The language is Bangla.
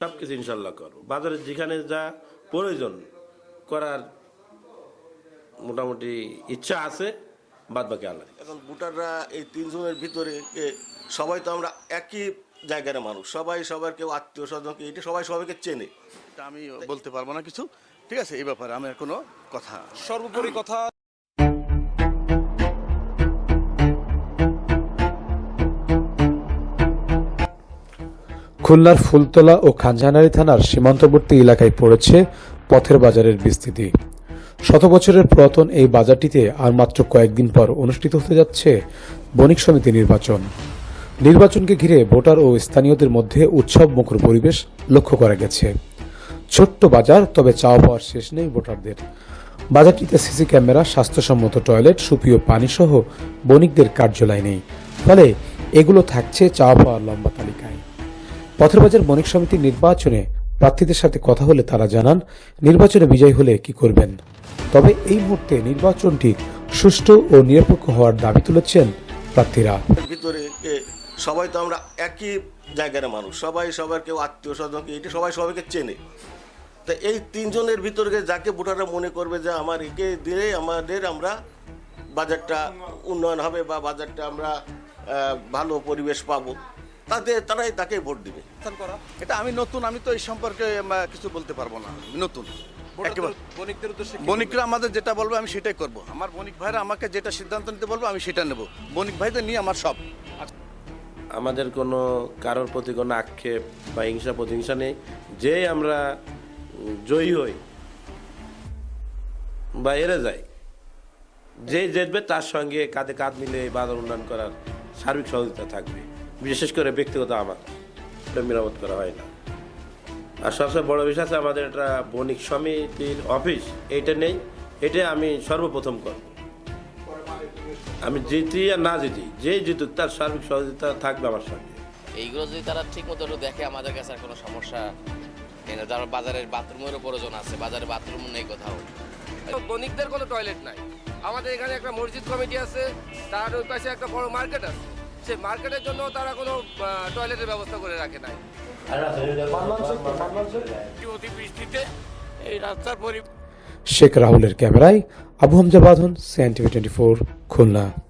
সব কিছু ইনশাল্লাহ করব। বাজারে যেখানে যা প্রয়োজন করার মোটামুটি ইচ্ছা আছে বাদ বাকি আল্লাহ এখন ভোটাররা এই তিনজনের ভিতরে সবাই তো আমরা একই জায়গার মানুষ সবাই সবার কেউ আত্মীয় স্বজনকে এটা সবাই সবাইকে চেনে। এটা আমি বলতে পারব না কিছু। ঠিক আছে এই ব্যাপারে আমার কোনো কথা সর্বোপরি কথা খুলনার ফুলতলা ও খানজাহানারী থানার সীমান্তবর্তী এলাকায় পড়েছে পথের বাজারের বিস্তৃতি। শত বছরের পুরাতন এই বাজারটিতে আর মাত্র কয়েকদিন পর অনুষ্ঠিত হতে যাচ্ছে বণিক সমিতি নির্বাচন। নির্বাচনকে ঘিরে ভোটার ও স্থানীয়দের মধ্যে উৎসব মুখর পরিবেশ লক্ষ্য করা গেছে। ছোট্ট বাজার, তবে চাওয়া পাওয়ার শেষ নেই ভোটারদের। বাজারটিতে সিসি ক্যামেরা, স্বাস্থ্যসম্মত টয়লেট, সুপীয় পানিসহ বণিকদের কার্যালয় নেই। ফলে এগুলো থাকছে চাওয়া পাওয়ার লম্বা তালিকায়। পথের বাজার বণিক সমিতির নির্বাচনে প্রার্থীদের সাথে কথা হলে তারা জানান, নির্বাচনে বিজয় হলে কি করবেন? তবে এই মুহূর্তে নির্বাচনটি সুষ্ঠু ও নিরপেক্ষ হওয়ার দাবি তুলেছেন প্রার্থীরা। ভিতরে সবাই তো আমরা একই জায়গার মানুষ, সবাই সবার কেউ আত্মীয় স্বজনকে এটা সবাই সবাইকে চেনে। তা এই তিনজনের ভিতরে যাকে ভোটাররা মনে করবে যে আমার একে দিলে আমাদের আমরা বাজারটা উন্নয়ন হবে বা বাজারটা আমরা ভালো পরিবেশ পাবো তাতে তারাই তাকে ভোট দিবে। এটা আমি নতুন আমি তো এই সম্পর্কে কিছু বলতে পারব না। নতুন। বণিকদের বণিকরা আমাদের যেটা বলবে আমি সেটাই করব। আমার বণিক ভাইরা আমাকে যেটা সিদ্ধান্ত নিতে বলব আমি সেটা নেব। বণিক ভাইদের নিয়ে আমার সব। আমাদের কোনো কারোর প্রতি কোনো আক্ষেপ বা হিংসা প্রতিহিংসা নেই। যে আমরা জয়ী হই বা এড়ে যাই যে জিতবে তার সঙ্গে কাঁধে কাঁধ মিলে বাজার উন্নয়ন করার সার্বিক সহযোগিতা থাকবে। বিশেষ করে ব্যক্তিগত আমার। এটা মেরামত করা হয় না। আর সবচেয়ে বড় বিষয় আছে আমাদের একটা বণিক সমিতির অফিস। এইটা নেই। এটা আমি সর্বপ্রথম করব। আমি জিতি আর না জিতি যে জিতুক তার সার্বিক সহযোগিতা থাকবে আমার সঙ্গে। এইগুলো যদি তারা ঠিক মতো একটু দেখে আমাদের কাছে আর কোনো সমস্যা তার বাজারের বাথরুমেরও প্রয়োজন আছে বাজারে বাথরুম নেই কোথাও। বণিকদের কোনো টয়লেট নাই। আমাদের এখানে একটা মসজিদ কমিটি আছে তার ওই পাশে একটা বড় মার্কেট আছে। সেই মার্কেটের জন্য তারা কোনো টয়লেটের ব্যবস্থা করে রাখে নাই। অতিবৃষ্টিতে এই রাস্তার পরি শেখ রাহুলের ক্যামেরায় আবু হামজা বাঁধন সিএনটিভি টোয়েন্টি ফোর খুলনা।